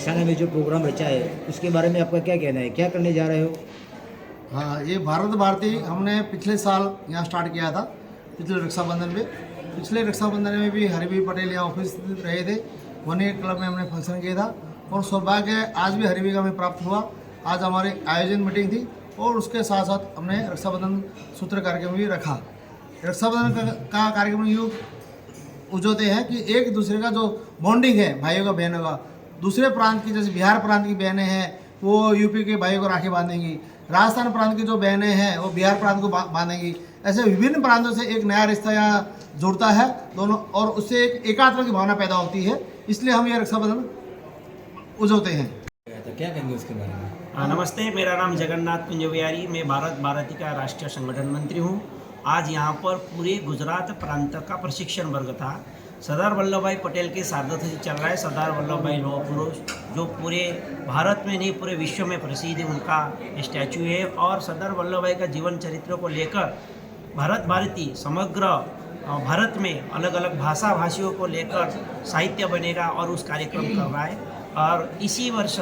महसाना में जो प्रोग्राम रचा है उसके बारे में आपका क्या कहना है? क्या करने जा रहे हो? हाँ ये भारत भारती हमने पिछले साल यहाँ स्टार्ट किया था पिछले रक्षाबंधन में पिछले रक्षाबंधन में भी हरिभी पटेल यहाँ ऑफ़िस रहे थे वन क्लब में हमने फ़ंक्शन किया था। और सौभाग्य आज भी हरिभी का हमें प्राप्त हुआ। आज हमारे आयोजन मीटिंग थी और उसके साथ साथ हमने रक्षाबंधन सूत्र कार्यक्रम भी रखा। रक्षाबंधन का, का कार्यक्रम यूँ उजोते हैं कि एक दूसरे का जो बॉन्डिंग है भाइयों का बहनों का दूसरे प्रांत की जैसे बिहार प्रांत की बहनें हैं वो यूपी के भाई को राखी बांधेंगी। राजस्थान प्रांत की जो बहनें हैं वो बिहार प्रांत को बांधेंगी। ऐसे विभिन्न प्रांतों से एक नया रिश्ता यहाँ जुड़ता है दोनों और उससे एक एकात्म की भावना पैदा होती है। इसलिए हम ये रक्षाबंधन उजोते हैं। तो क्या कहेंगे उसके बारे में? हाँ, नमस्ते मेरा नाम जगन्नाथ कुंज बिहारी मैं भारत भारती का राष्ट्रीय संगठन मंत्री हूँ। आज यहाँ पर पूरे गुजरात प्रांत का प्रशिक्षण वर्ग था। सरदार वल्लभ भाई पटेल के सारथ्य से चल रहा है। सरदार वल्लभ भाई लोह पुरुष जो पूरे भारत में नहीं, पूरे विश्व में प्रसिद्ध है, उनका स्टैचू है और सरदार वल्लभ भाई का जीवन चरित्र को लेकर भारत भारती समग्र भारत में अलग अलग भाषा भाषियों को लेकर साहित्य बनेगा और उस कार्यक्रम कर रहा है। और इसी वर्ष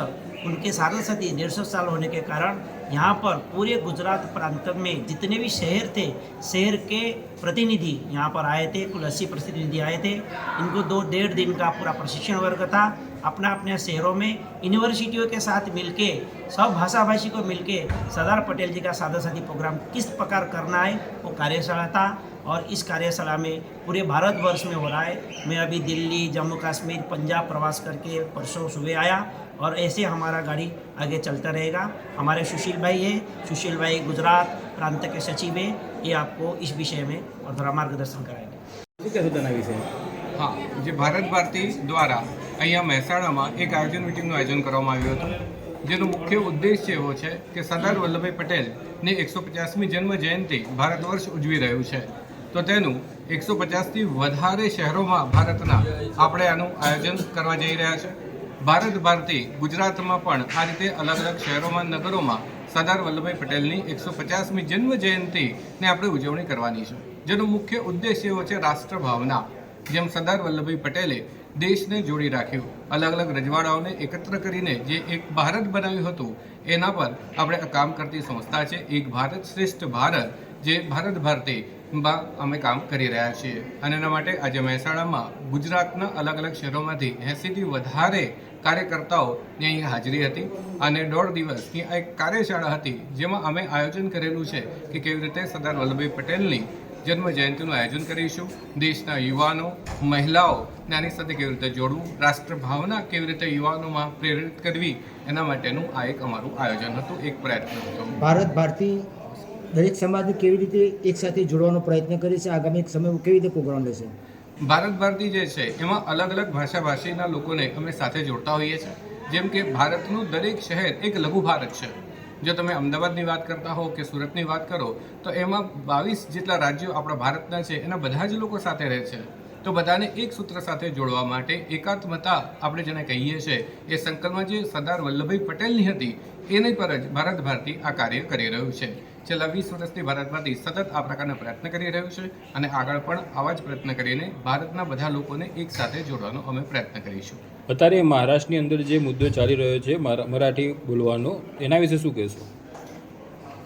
उनके साढ़े सती डेढ़ सौ साल होने के कारण यहाँ पर पूरे गुजरात प्रांत में जितने भी शहर थे, शहर के प्रतिनिधि यहाँ पर आए थे कुल अस्सी प्रतिनिधि आए थे। इनको दो डेढ़ दिन का पूरा प्रशिक्षण वर्ग था। अपना अपने शहरों में यूनिवर्सिटियों के साथ मिलके, सब भाषा भाषी को मिलके सरदार पटेल जी का सादा सादी प्रोग्राम किस प्रकार करना है, वो कार्यशाला था और इस कार्यशाला में पूरे भारतवर्ष में हो रहा है। मैं अभी दिल्ली जम्मू कश्मीर पंजाब प्रवास करके परसों सुबह आया और ऐसे हमारा गाड़ी आगे चलता रहेगा हमारे सुशील भाई है सुशील भाई गुजरात प्रांत के सचिव है ये आपको इस विषय में और थोड़ा मार्गदर्शन कराएंगे શું કહેશો તેના વિશે હા જે ભારત ભારતી દ્વારા અહીંયા મહેસાણામાં એક આયોજન મિટિંગનું આયોજન કરવામાં આવ્યું હતું જેનો મુખ્ય ઉદ્દેશ્ય એવો છે કે સરદાર વલ્લભભાઈ પટેલની એકસો પચાસમી જન્મ જયંતિ ભારત વર્ષ ઉજવી રહ્યું છે તો તેનું એકસો પચાસથી વધારે શહેરોમાં ભારતના આપણે આનું આયોજન કરવા જઈ રહ્યા છે ભારત ભારતી ગુજરાતમાં પણ આ રીતે અલગ અલગ શહેરોમાં, નગરોમાં સરદાર વલ્લભભાઈ પટેલની એકસો પચાસમી જન્મ જયંતિને આપણે ઉજવણી કરવાની છે. જેનો મુખ્ય ઉદ્દેશ એવો છે રાષ્ટ્રભાવના, જેમ સરદાર વલ્લભભાઈ પટેલે દેશને જોડી રાખ્યું. અલગ અલગ રજવાડાઓને એકત્ર કરીને જે એક ભારત બનાવ્યું હતું, એના પર આપણે કામ કરતી સંસ્થા છે, એક ભારત શ્રેષ્ઠ ભારત, જે ભારત ભારતીમાં અમે કામ કરી રહ્યા છીએ. અને એના માટે આજે મહેસાણામાં ગુજરાતના અલગ અલગ શહેરોમાંથી એંસીથી વધારે કાર્યકર્તાઓની અહીં હાજરી હતી અને દોઢ દિવસની આ એક કાર્યશાળા હતી, જેમાં અમે આયોજન કરેલું છે કે કેવી રીતે સરદાર વલ્લભભાઈ પટેલની જન્મ જયંતિનું આયોજન કરીશું, દેશના યુવાનો, મહિલાઓ ને આની સાથે કેવી રીતે જોડવું, રાષ્ટ્રભાવના કેવી રીતે યુવાનોમાં પ્રેરિત કરવી, એના માટેનું આ એક અમારું આયોજન હતું, એક પ્રયત્ન હતો. ભારત ભારતી દરેક સમાજને કેવી રીતે એકસાથે જોડવાનો પ્રયત્ન કરે છે? આગામી સમયમાં કેવી રીતે પ્રોગ્રામ લેશે? ભારત ભારતી જે છે, એમાં અલગ અલગ ભાષા ભાષીના લોકોને અમે સાથે જોડતા હોઈએ છીએ જેમ કે ભારતનું દરેક શહેર એક લઘુ ભારત છે. જો તમે અમદાવાદની વાત કરતા હો કે સુરતની વાત કરો, તો એમાં બાવીસ જેટલા રાજ્યો આપણા ભારતના છે, એના બધા જ લોકો સાથે રહે છે. તો બધાને એક સૂત્ર સાથે જોડવા માટે એકાત્મતા આપણે જેને કહીએ છીએ એ સંકલ્પમાં જે સરદાર વલ્લભભાઈ પટેલની હતી, એની પર જ ભારત ભારતી આ કાર્ય કરી રહ્યું છે. છેલ્લા વીસ વર્ષથી ભારતમાંથી સતત આ પ્રકારના પ્રયત્ન કરી રહ્યું છે અને આગળ પણ આવા જ પ્રયત્ન કરીને ભારતના બધા લોકોને એક સાથે જોડવાનો અમે પ્રયત્ન કરીશું. અત્યારે મહારાષ્ટ્રની અંદર જે મુદ્દો ચાલી રહ્યો છે મરાઠી બોલવાનો એના વિશે શું કહેશો?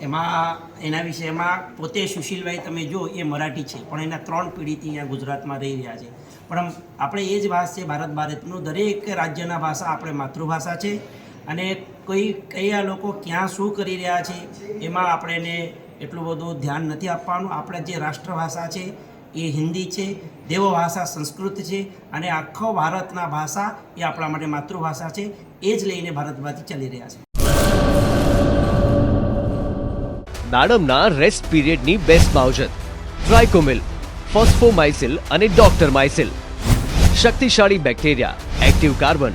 એમાં એના વિશે એમાં પોતે સુશીલભાઈ તમે જો એ મરાઠી છે પણ એના ત્રણ પેઢીથી અહીંયા ગુજરાતમાં રહી રહ્યા છે. પણ આપણે એ જ ભાષા છે ભારત ભારતનું દરેક રાજ્યના ભાષા આપણે માતૃભાષા છે. અને કોઈ કયા લોકો ક્યાં શું કરી રહ્યા છે, એમાં આપણે એને એટલું બધું ધ્યાન નથી આપવાનું. આપણે જે રાષ્ટ્રભાષા છે એ હિન્દી છે દેવો ભાષા સંસ્કૃત છે અને આખો ભારતના ભાષા એ આપણા માટે માતૃભાષા છે. એ જ લઈને ભારતમાંથી ચાલી રહ્યા છે. દાડમના રેસ્ટ પીરિયડની બેસ્ટ માવજત ટ્રાયકોમિલ ફોસ્ફોમાઇસિલ અને ડોક્ટર માઇસિલ શક્તિશાળી બેક્ટેરિયા એક્ટિવ કાર્બન